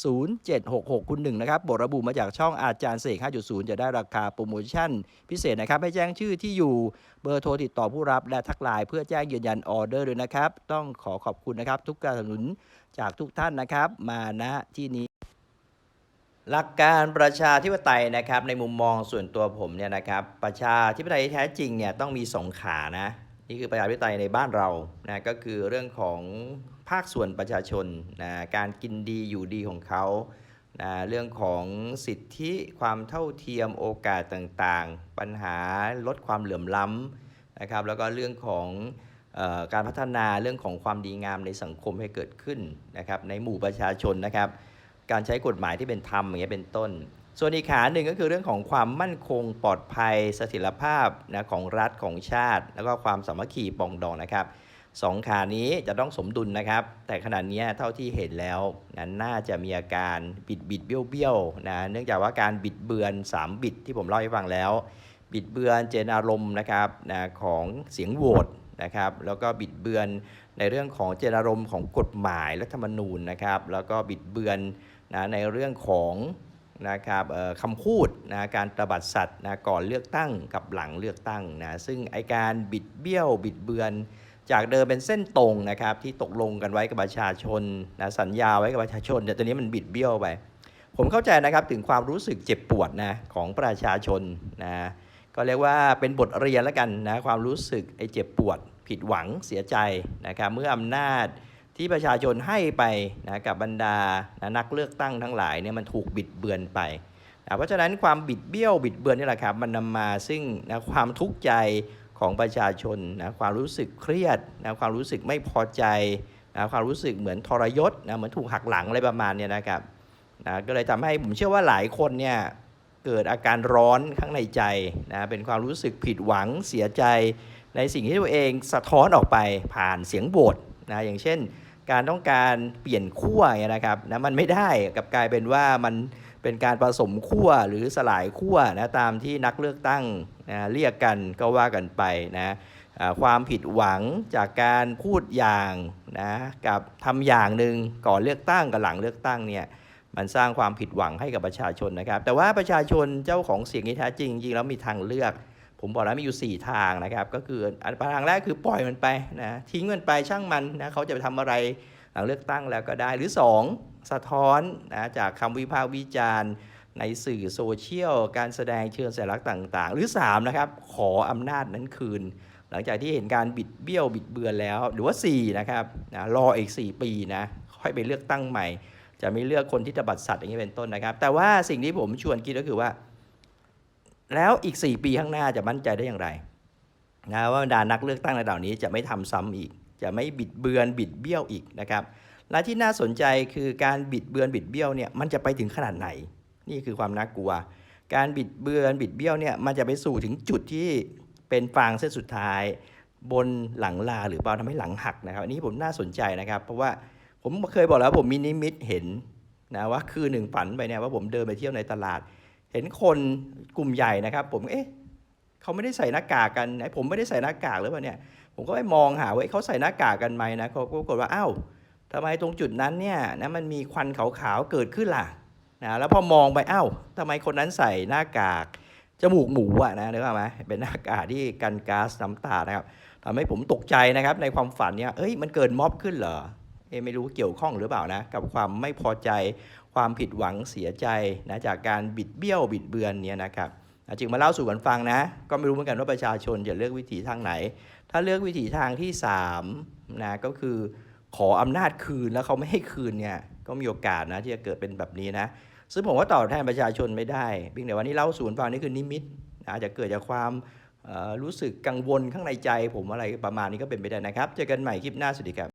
0766คุณหนึ่งนะครับบทระบุมาจากช่องอาจารย์เสก 5.0 จะได้ราคาโปรโมชั่น พิเศษนะครับ ให้แจ้งชื่อที่อยู่เบอร์โทรติดต่อผู้รับและทักไลน์เพื่อแจ้งยืนยันออเดอร์ด้วยนะครับ ต้องขอขอบคุณนะครับ ทุกการสนับสนุนจากทุกท่านนะครับ มาณที่นี้ หลักการประชาธิปไตยนะครับ ในมุมมองส่วนตัวผมเนี่ยนะครับ ประชาธิปไตยแท้จริงเนี่ยต้องมีสองขานะ นี่คือประชาธิปไตยในบ้านเรานะก็คือเรื่องของภาคส่วนประชาชนนะการกินดีอยู่ดีของเขานะเรื่องของสิทธิความเท่าเทียมโอกาสต่างๆ ปัญหาลดความเหลื่อมล้ำนะครับแล้วก็เรื่องของออการพัฒนาเรื่องของความดีงามในสังคมให้เกิดขึ้นนะครับในหมู่ประชาชนนะครับ การใช้กฎหมายที่เป็นธรรมอย่างเงี้ยเป็นต้น ส่วนอีกขาหนึ่งก็คือเรื่องของความมั่นคงปลอดภัยเสถียรภาพนะของรัฐของชาติ แล้วก็ความสามัคคีปรองดองนะครับ สองขานี้จะต้องสมดุลนะครับ แต่ขณะเนี้เท่าที่เห็นแล้วนะน่าจะมีอาการบิดบิดเบี้ยวเบี้ยวนะเนื่องจากว่าการบิดเบือน 3 บิดที่ผมเล่าให้ฟังแล้ว บิดเบือนเจตนารมณ์นะครับนะของเสียงโหวตนะครับ แล้วก็บิดเบือนในเรื่องของเจตนารมณ์ของกฎหมายรัฐธรรมนูญนะครับ แล้วก็บิดเบือนนะในเรื่องของนะครับคำพูดนะการตบัดสัตว์นะก่อนเลือกตั้งกับหลังเลือกตั้งนะซึ่งไอการบิดเบี้ยวบิดเบือน จากเดิมเป็นเส้นตรงนะครับที่ตกลงกันไว้กับประชาชนนะสัญญาไว้กับประชาชนแต่ตอนนี้มันบิดเบี้ยวไป ผมเข้าใจนะครับถึงความรู้สึกเจ็บปวดนะของประชาชนนะก็เรียกว่าเป็นบทเรียนแล้วกันนะความรู้สึกไอ้เจ็บปวด ผิดหวังเสียใจนะครับเมื่ออำนาจที่ประชาชนให้ไปนะกับบรรดานะนักเลือกตั้งทั้งหลายเนี่ยมันถูกบิดเบือนไปนะเพราะฉะนั้นความบิดเบี้ยวบิดเบือนนี่แหละครับมันนำมาซึ่งนะความทุกข์ใจ ของประชาชนนะความรู้สึกเครียดนะความรู้สึกไม่พอใจนะความรู้สึกเหมือนทรยศนะเหมือนถูกหักหลังอะไรประมาณเนี้นะครับนะก็เลยทำให้ผมเชื่อว่าหลายคนเนี่ยเกิดอาการร้อนข้างในใจนะเป็นความรู้สึกผิดหวังเสียใจในสิ่งที่ตัวเองสะท้อนออกไปผ่านเสียงโหวตนะอย่างเช่น การต้องการเปลี่ยนขั้วเนี่ยนะครับนะมันไม่ได้กับกลายเป็นว่ามันเป็นการผสมขั้วหรือสลายขั้วนะตามที่นักเลือกตั้ง นะเรียกกันก็ว่ากันไปนะความผิดหวังจากการพูดอย่างนะกับทำอย่างหนึ่งก่อนเลือกตั้งกับหลังเลือกตั้งเนี่ยมันสร้างความผิดหวังให้กับประชาชนนะครับ แต่ว่าประชาชนเจ้าของเสียงที่แท้จริงจริงๆแล้วมีทางเลือก ผมบอกแล้วมีอยู่ 4 ทางนะครับ ก็คืออันทางแรกคือปล่อยมันไปนะทิ้งมันไปช่างมันนะเขาจะไปทำอะไรหลังเลือกตั้งแล้วก็ได้ หรือ 2 สะท้อนนะจากคำวิพากษ์วิจารณ์ ในสื่อโซเชียล การแสดงเชิงสัญลักษณ์ต่าง ๆ หรือ 3 นะครับ ขออำนาจนั้นคืน หลังจากที่เห็นการบิดเบี้ยวบิดเบือนแล้ว หรือว่า 4 นะครับนะรออีก 4 ปีนะค่อยไปเลือกตั้งใหม่ จะไม่เลือกคนที่จะบัดสัตว์อย่างนี้เป็นต้นนะครับ แต่ว่าสิ่งที่ผมชวนคิดก็คือว่า แล้วอีก 4 ปีข้างหน้าจะมั่นใจได้อย่างไรนะว่าบรรดานักเลือกตั้งระดับนี้จะไม่ทำซ้ำอีก จะไม่บิดเบือนบิดเบี้ยวอีกนะครับและที่น่าสนใจคือการบิดเบือนบิดเบี้ยวเนี่ยมันจะไปถึงขนาดไหน นี่คือความน่ากลัว การบิดเบือนบิดเบี้ยวเนี่ยมันจะไปสู่ถึงจุดที่เป็นฟางเส้นสุดท้าย บนหลังลาหรือเปล่าทำให้หลังหักนะครับอันนี้ผมน่าสนใจนะครับ เพราะว่าผมเคยบอกแล้วผมมีนิมิตเห็นนะว่าคืนหนึ่งฝันไปเนี่ยว่าผมเดินไปเที่ยวในตลาด เห็นคนกลุ่มใหญ่นะครับ ผมเอ๊ะเขาไม่ได้ใส่หน้ากากกันไอ้ผมไม่ได้ใส่หน้ากากหรือเปล่าเนี่ยผมก็ไปมองหาว่าเขาใส่หน้ากากกันไหมนะเขาก็ปรากฏว่าอ้าวทำไมตรงจุดนั้นเนี่ยนะมันมีควันขาวๆเกิดขึ้นล่ะ นะแล้วพอมองไปอ้าวทำไมคนนั้นใส่หน้ากากจมูกหมูอะนะนึกออกไหมเป็นหน้ากากที่กันก๊าซน้ำตานะครับทำให้ผมตกใจนะครับในความฝันเนี่ยเอ้ยมันเกิดม็อบขึ้นเหรอเอไม่รู้เกี่ยวข้องหรือเปล่านะกับความไม่พอใจความผิดหวังเสียใจนะจากการบิดเบี้ยวบิดเบือนเนี่ยนะครับจึงมาเล่าสู่กันฟังนะ ก็ไม่รู้เหมือนกันว่าประชาชนจะเลือกวิถีทางไหน ถ้าเลือกวิถีทางที่3นะก็คือขออำนาจคืนแล้วเขาไม่ให้คืนเนี่ยก็มีโอกาสนะที่จะเกิดเป็นแบบนี้นะ ซึ่งผมว่าตอบแทนประชาชนไม่ได้เพียงแต่วันนี้เล่าสู่กันฟังนี่คือนิมิตอาจจะเกิดจากความรู้สึกกังวลข้างในใจผมอะไรประมาณนี้ก็เป็นไปได้นะครับ เจอกันใหม่คลิปหน้าสวัสดีครับ